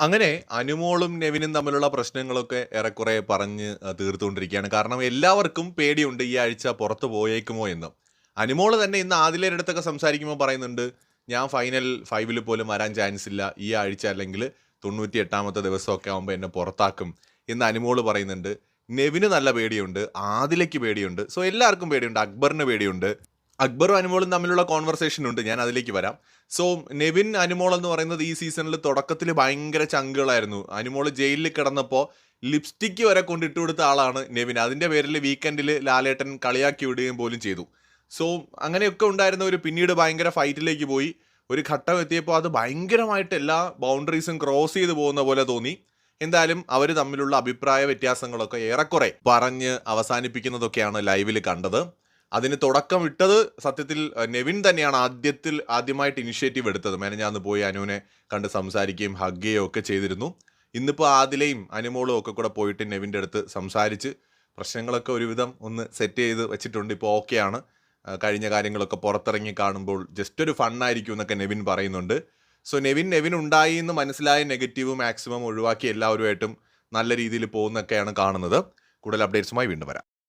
അങ്ങനെ അനുമോളും നെവിനും തമ്മിലുള്ള പ്രശ്നങ്ങളൊക്കെ ഏറെക്കുറെ പറഞ്ഞ് തീർത്തുകൊണ്ടിരിക്കുകയാണ്. കാരണം എല്ലാവർക്കും പേടിയുണ്ട് ഈ ആഴ്ച പുറത്തു പോയേക്കുമോ എന്ന്. അനുമോൾ തന്നെ ഇന്ന് ആദിലയുടെ അടുത്തൊക്കെ സംസാരിക്കുമ്പോൾ പറയുന്നുണ്ട് ഞാൻ ഫൈനൽ ഫൈവിൽ പോലും വരാൻ ചാൻസ് ഇല്ല. ഈ ആഴ്ച അല്ലെങ്കിൽ തൊണ്ണൂറ്റി എട്ടാമത്തെ ദിവസമൊക്കെ ആകുമ്പോൾ എന്നെ പുറത്താക്കും. എന്ന് അനുമോൾ പറയുന്നുണ്ട്. നെവിന് നല്ല പേടിയുണ്ട് ആദിലയ്ക്ക് പേടിയുണ്ട്. സോ എല്ലാവർക്കും പേടിയുണ്ട് അക്ബറിന് പേടിയുണ്ട്. അക്ബറും അനുമോളും തമ്മിലുള്ള കോൺവെർസേഷൻ ഉണ്ട്. ഞാൻ അതിലേക്ക് വരാം. സോ നെവിൻ അനുമോൾ എന്ന് പറയുന്നത് ഈ സീസണിൽ തുടക്കത്തിൽ ഭയങ്കര ചങ്കുകളായിരുന്നു. അനുമോൾ ജയിലിൽ കിടന്നപ്പോൾ ലിപ്സ്റ്റിക്ക് വരെ കൊണ്ടിട്ട് കൊടുത്ത ആളാണ് നെവിൻ. അതിന്റെ പേരിൽ വീക്കെൻഡിൽ ലാലേട്ടൻ കളിയാക്കി വിടുകയും പോലും ചെയ്തു. സോ അങ്ങനെയൊക്കെ ഉണ്ടായിരുന്ന ഒരു പിന്നീട് ഭയങ്കര ഫൈറ്റിലേക്ക് പോയി. ഒരു ഘട്ടം എത്തിയപ്പോൾ അത് ഭയങ്കരമായിട്ട് എല്ലാ ബൗണ്ടറീസും ക്രോസ് ചെയ്ത് പോകുന്ന പോലെ തോന്നി. എന്തായാലും അവർ തമ്മിലുള്ള അഭിപ്രായ വ്യത്യാസങ്ങളൊക്കെ ഏറെക്കുറെ പറഞ്ഞ് അവസാനിപ്പിക്കുന്നതൊക്കെയാണ് ലൈവിൽ കണ്ടത്. അതിന് തുടക്കം ഇട്ടത് സത്യത്തിൽ നെവിൻ തന്നെയാണ് ആദ്യത്തിൽ ആദ്യമായിട്ട് ഇനിഷ്യേറ്റീവ് എടുത്തത്. മെനഞ്ഞാന്ന് പോയി അനുവിനെ കണ്ട് സംസാരിക്കുകയും ഹഗ് ചെയ്യുകയും ഒക്കെ ചെയ്തിരുന്നു. ഇന്നിപ്പോൾ ആദിലയും അനുമോളും ഒക്കെ കൂടെ പോയിട്ട് നെവിന്റെ അടുത്ത് സംസാരിച്ച് പ്രശ്നങ്ങളൊക്കെ ഒരുവിധം ഒന്ന് സെറ്റ് ചെയ്ത് വെച്ചിട്ടുണ്ട്. ഇപ്പോൾ ഓക്കെയാണ് കഴിഞ്ഞ കാര്യങ്ങളൊക്കെ പുറത്തിറങ്ങി കാണുമ്പോൾ ജസ്റ്റ് ഒരു ഫണ്ണായിരിക്കും എന്നൊക്കെ നെവിൻ പറയുന്നുണ്ട്. സോ നെവിൻ നെവിൻ ഉണ്ടായി എന്ന് മനസ്സിലായ നെഗറ്റീവ് മാക്സിമം ഒഴിവാക്കി എല്ലാവരുമായിട്ടും നല്ല രീതിയിൽ പോകുന്നൊക്കെയാണ് കാണുന്നത്. കൂടുതൽ അപ്ഡേറ്റ്സുമായി വീണ്ടും വരാം.